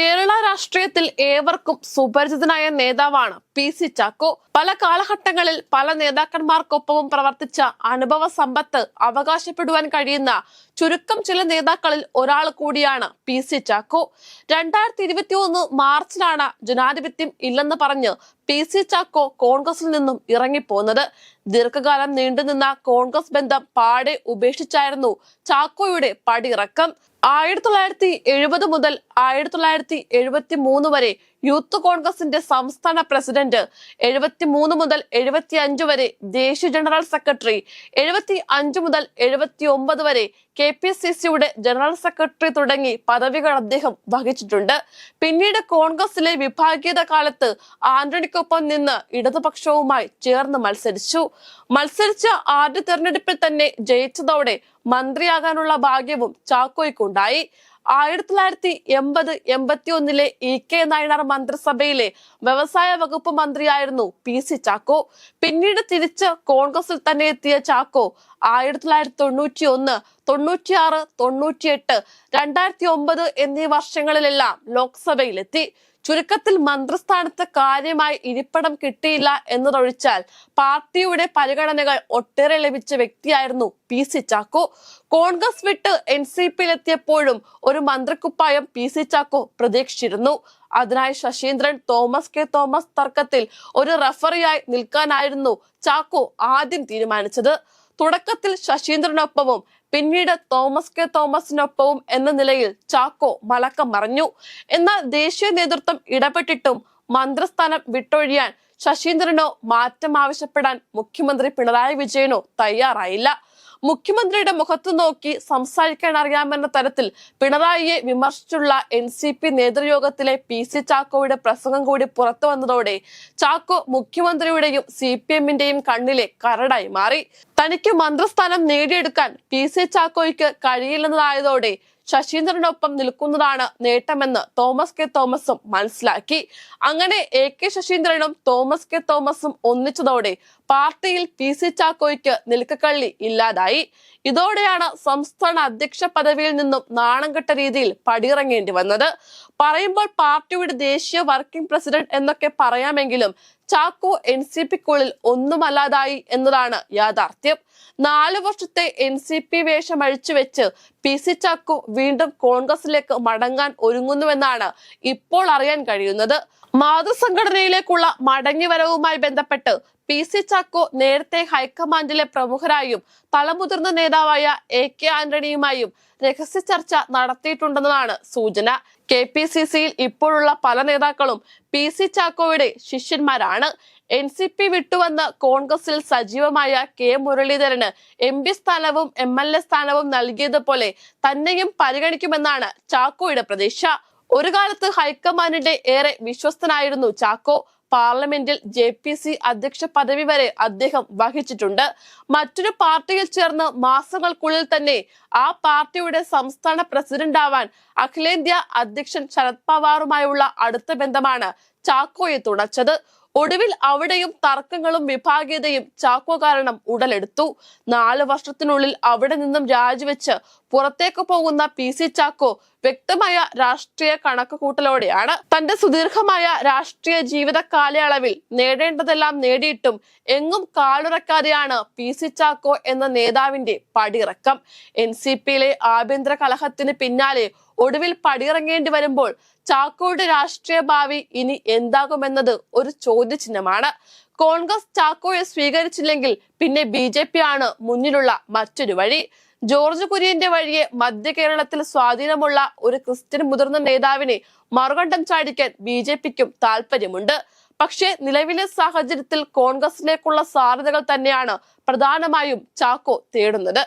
കേരള രാഷ്ട്രീയത്തിൽ ഏവർക്കും സുപരിചിതനായ നേതാവാണ് പി സി ചാക്കോ. പല കാലഘട്ടങ്ങളിൽ പല നേതാക്കന്മാർക്കൊപ്പവും പ്രവർത്തിച്ച അനുഭവ സമ്പത്ത് അവകാശപ്പെടുവാൻ കഴിയുന്ന ചുരുക്കം ചില നേതാക്കളിൽ ഒരാൾ കൂടിയാണ് പി സി ചാക്കോ. രണ്ടായിരത്തി ഇരുപത്തി ഒന്ന് മാർച്ചിലാണ് ജനാധിപത്യം ഇല്ലെന്ന് പറഞ്ഞ് പി സി ചാക്കോ കോൺഗ്രസിൽ നിന്നും ഇറങ്ങിപ്പോന്നത്. ദീർഘകാലം നീണ്ടുനിന്ന കോൺഗ്രസ് ബന്ധം പാടെ ഉപേക്ഷിച്ചായിരുന്നു ചാക്കോയുടെ പടിയിറക്കം. ആയിരത്തി തൊള്ളായിരത്തി എഴുപത് മുതൽ ആയിരത്തി തൊള്ളായിരത്തി എഴുപത്തി മൂന്ന് വരെ യൂത്ത് കോൺഗ്രസിന്റെ സംസ്ഥാന പ്രസിഡന്റ് എഴുപത്തി മൂന്ന് മുതൽ എഴുപത്തി അഞ്ച് വരെ ദേശീയ ജനറൽ സെക്രട്ടറി എഴുപത്തി അഞ്ച് മുതൽ എഴുപത്തി ഒമ്പത് വരെ കെ പി സി സിയുടെ ജനറൽ സെക്രട്ടറി തുടങ്ങി പദവികൾ അദ്ദേഹം വഹിച്ചിട്ടുണ്ട്. പിന്നീട് കോൺഗ്രസിലെ വിഭാഗീയത കാലത്ത് ആന്റണിക്കൊപ്പം നിന്ന് ഇടതുപക്ഷവുമായി ചേർന്ന് മത്സരിച്ചു. മത്സരിച്ച ആദ്യ തെരഞ്ഞെടുപ്പിൽ തന്നെ ജയിച്ചതോടെ മന്ത്രിയാകാനുള്ള ഭാഗ്യവും ചാക്കോയ്ക്കുണ്ടായി. ആയിരത്തി തൊള്ളായിരത്തി എൺപത് എൺപത്തി ഒന്നിലെ ഇ കെ നായനാർ മന്ത്രിസഭയിലെ വ്യവസായ വകുപ്പ് മന്ത്രിയായിരുന്നു പി സി ചാക്കോ. പിന്നീട് തിരിച്ച് കോൺഗ്രസിൽ തന്നെ എത്തിയ ചാക്കോ ആയിരത്തി തൊള്ളായിരത്തി തൊണ്ണൂറ്റി ഒന്ന് തൊണ്ണൂറ്റിയാറ് തൊണ്ണൂറ്റിയെട്ട് രണ്ടായിരത്തി ഒമ്പത് എന്നീ വർഷങ്ങളിലെല്ലാം ലോക്സഭയിലെത്തി. ചുരുക്കത്തിൽ മന്ത്രിസ്ഥാനത്ത് കാര്യമായി ഇരിപ്പിടം കിട്ടിയില്ല എന്നതൊഴിച്ചാൽ പാർട്ടിയുടെ പരിഗണനകൾ ഒട്ടേറെ ലഭിച്ച വ്യക്തിയായിരുന്നു പി സി ചാക്കോ. കോൺഗ്രസ് വിട്ട് എൻ സി പിയിലെത്തിയപ്പോഴും ഒരു മന്ത്രിക്കുപ്പായം പി സി ചാക്കോ പ്രതീക്ഷിച്ചിരുന്നു. അതിനായി ശശീന്ദ്രൻ തോമസ് കെ തോമസ് തർക്കത്തിൽ ഒരു റഫറിയായി നിൽക്കാനായിരുന്നു ചാക്കോ ആദ്യം തീരുമാനിച്ചത്. തുടക്കത്തിൽ ശശീന്ദ്രനൊപ്പവും പിന്നീട് തോമസ് കെ തോമസിനൊപ്പവും എന്ന നിലയിൽ ചാക്കോ മലക്കം മറിഞ്ഞു. എന്നാൽ ദേശീയ നേതൃത്വം ഇടപെട്ടിട്ടും മന്ത്രിസ്ഥാനം വിട്ടൊഴിയാൻ ശശീന്ദ്രനോ മാറ്റം ആവശ്യപ്പെടാൻ മുഖ്യമന്ത്രി പിണറായി വിജയനോ തയ്യാറായില്ല. മുഖ്യമന്ത്രിയുടെ മുഖത്ത് നോക്കി സംസാരിക്കാൻ അറിയാമെന്ന തരത്തിൽ പിണറായിയെ വിമർശിച്ചുള്ള എൻ സി പി നേതൃയോഗത്തിലെ പി സി ചാക്കോയുടെ പ്രസംഗം കൂടി പുറത്തു വന്നതോടെ ചാക്കോ മുഖ്യമന്ത്രിയുടെയും സി പി എമ്മിന്റെയും കണ്ണിലെ കരടായി മാറി. തനിക്ക് മന്ത്രിസ്ഥാനം നേടിയെടുക്കാൻ പി സി ചാക്കോയ്ക്ക് കഴിയില്ലെന്നതായതോടെ ശശീന്ദ്രനൊപ്പം നിൽക്കുന്നതാണ് നേട്ടമെന്ന് തോമസ് കെ തോമസും മനസ്സിലാക്കി. അങ്ങനെ എ കെ ശശീന്ദ്രനും തോമസ് കെ തോമസും ഒന്നിച്ചതോടെ പാർട്ടിയിൽ പി സി ചാക്കോയ്ക്ക് നിൽക്കക്കള്ളി ഇല്ലാതായി. ഇതോടെയാണ് സംസ്ഥാന അധ്യക്ഷ പദവിയിൽ നിന്നും നാണം കെട്ട രീതിയിൽ പടിയിറങ്ങേണ്ടി വന്നത്. പറയുമ്പോൾ പാർട്ടിയുടെ ദേശീയ വർക്കിംഗ് പ്രസിഡന്റ് എന്നൊക്കെ പറയാമെങ്കിലും ചാക്കോ എൻ സി പിക്കുള്ളിൽ ഒന്നുമല്ലാതായി എന്നതാണ് യാഥാർത്ഥ്യം. നാല് വർഷത്തെ എൻ സി പി വേഷം അഴിച്ചു വെച്ച് പി സി ചാക്കോ വീണ്ടും കോൺഗ്രസിലേക്ക് മടങ്ങാൻ ഒരുങ്ങുന്നുവെന്നാണ് ഇപ്പോൾ അറിയാൻ കഴിയുന്നത്. മാതൃസംഘടനയിലേക്കുള്ള മടങ്ങിവരവുമായി ബന്ധപ്പെട്ട് പി സി ചാക്കോ നേരത്തെ ഹൈക്കമാൻഡിലെ പ്രമുഖരായും തലമുതിർന്ന നേതാവായ എ കെ ആന്റണിയുമായും രഹസ്യ ചർച്ച നടത്തിയിട്ടുണ്ടെന്നതാണ് സൂചന. കെ പി സി സിയിൽ ഇപ്പോഴുള്ള പല നേതാക്കളും പി സി ചാക്കോയുടെ ശിഷ്യന്മാരാണ്. എൻ സി പി വിട്ടുവന്ന് കോൺഗ്രസിൽ സജീവമായ കെ മുരളീധരന് എം പി സ്ഥാനവും എം എൽ എ സ്ഥാനവും നൽകിയതുപോലെ തന്നെയും പരിഗണിക്കുമെന്നാണ് ചാക്കോയുടെ പ്രതീക്ഷ. ഒരു കാലത്ത് ഹൈക്കമാൻഡിന്റെ ഏറെ വിശ്വസ്തനായിരുന്നു ചാക്കോ. പാർലമെന്റിൽ ജെ പി സി അധ്യക്ഷ പദവി വരെ അദ്ദേഹം വഹിച്ചിട്ടുണ്ട്. മറ്റൊരു പാർട്ടിയിൽ ചേർന്ന് മാസങ്ങൾക്കുള്ളിൽ തന്നെ ആ പാർട്ടിയുടെ സംസ്ഥാന പ്രസിഡന്റ് ആവാൻ അഖിലേന്ത്യാ അധ്യക്ഷൻ ശരത് പവാറുമായുള്ള അടുത്ത ബന്ധമാണ് ചാക്കോയെ തുണച്ചത് ഒടുവിൽ അവിടെയും തർക്കങ്ങളും വിഭാഗീയതയും ചാക്കോ കാരണം ഉടലെടുത്തു. നാല് വർഷത്തിനുള്ളിൽ അവിടെ നിന്നും രാജിവെച്ച് പുറത്തേക്ക് പോകുന്ന പി സി ചാക്കോ വ്യക്തമായ രാഷ്ട്രീയ കണക്കുകൂട്ടലോടെയാണ്. തന്റെ സുദീർഘമായ രാഷ്ട്രീയ ജീവിത കാലയളവിൽ നേടേണ്ടതെല്ലാം നേടിയിട്ടും എങ്ങും കാലുറക്കാതെയാണ് പി സി ചാക്കോ എന്ന നേതാവിന്റെ പടിയിറക്കം. എൻ സി പിയിലെ ആഭ്യന്തര കലഹത്തിന് പിന്നാലെ ഒടുവിൽ പടിയിറങ്ങേണ്ടി വരുമ്പോൾ ചാക്കോയുടെ രാഷ്ട്രീയ ഭാവി ഇനി എന്താകുമെന്നത് ഒരു ചോദ്യചിഹ്നമാണ്. കോൺഗ്രസ് ചാക്കോയെ സ്വീകരിച്ചില്ലെങ്കിൽ പിന്നെ ബി ജെ പി ആണ് മുന്നിലുള്ള മറ്റൊരു വഴി. ജോർജ് കുര്യന്റെ വഴിയെ മധ്യ കേരളത്തിൽ സ്വാധീനമുള്ള ഒരു ക്രിസ്ത്യൻ മുതിർന്ന നേതാവിനെ മറുകണ്ഠം ചാടിക്കാൻ ബി ജെ പിക്കും താല്പര്യമുണ്ട്. പക്ഷേ നിലവിലെ സാഹചര്യത്തിൽ കോൺഗ്രസിലേക്കുള്ള സാധ്യതകൾ തന്നെയാണ് പ്രധാനമായും ചാക്കോ തേടുന്നത്.